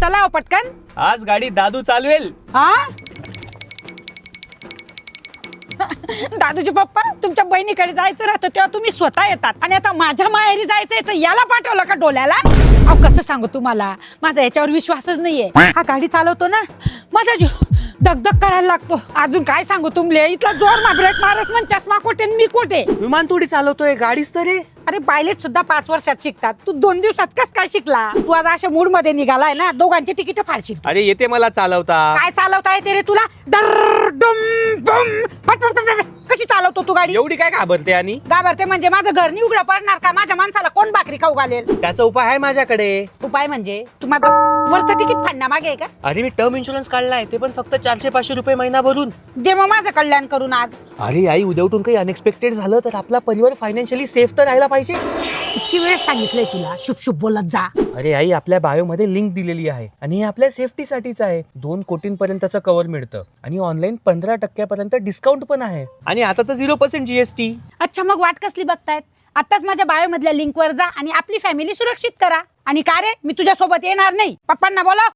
चला हो पटकन. आज गाडी दादू चालवेल. हा? दादूचे पप्पा तुमच्या बहिणीकडे जायचं राहतं तेव्हा तुम्ही स्वतः येतात. आणि आता माझ्या माहेरी जायचंय तर याला पाठवलं का डोल्याला? अहो कसं सांगू तुम्हाला? माझा याच्यावर विश्वासच नाहीये. हा गाडी चालवतो ना. माझा जीव दगदग करायला लागतो. अजून काय सांगू तुमले इथला जोर मा ब्रेक मारस म्हण चष्मा कोठे आणि मी कोठे? विमान थोडी चालवतोय गाडीच तरी? अरे पायलट सुद्धा पाच वर्षात शिकतात. तू दोन दिवसात कस काय शिकला? तू आज अशा मूडमध्ये निघालाय ना दोघांची तिकीट फाडशील अरे येते मला चालवता. काय चालवता येते रे तुला? डर डुम बुम फट फट फट फट. कशी चालवतो तू गाडी? एवढी काय घाबरते आणि? घाबरते म्हणजे माझं घर नाही उघडं पडणार का? माझ्या माणसाला कोण भाकरी खाऊ घालेल? त्याचा उपाय आहे माझ्याकडे. उपाय म्हणजे? तू माझं वरचं तिकीट फाडण्या मागे आहे का? अरे मी टर्म इन्शुरन्स काढलाय ते पण फक्त चारशे पाचशे रुपये महिना भरून. दे मग माझं कल्याण करून आज. अरे आई उद्या उठून काही अनएक्सपेक्टेड झालं तर आपला परिवार फायनान्शियली सेफ तर राहायला पाहिजे. किती वेळ सांगितलंय तुला. शुभ शुभ बोलत जा. अरे आई आपल्या बायो मध्ये लिंक दिलेली आहे आणि हे आपल्या सेफ्टीसाठीच आहे. दोन कोटींपर्यंतचं कव्हर मिळतं. आणि ऑनलाईन पंधरा टक्क्यापर्यंत डिस्काउंट पण आहे. आणि आता तर झिरो पर्सेंट जीएसटी अच्छा मग वाट कसली बघतायत? आताच माझ्या बायो मधल्या लिंक वर जा आणि आपली फॅमिली सुरक्षित करा. आणि का रे? मी तुझ्या सोबत येणार नाही. पप्पांना बोला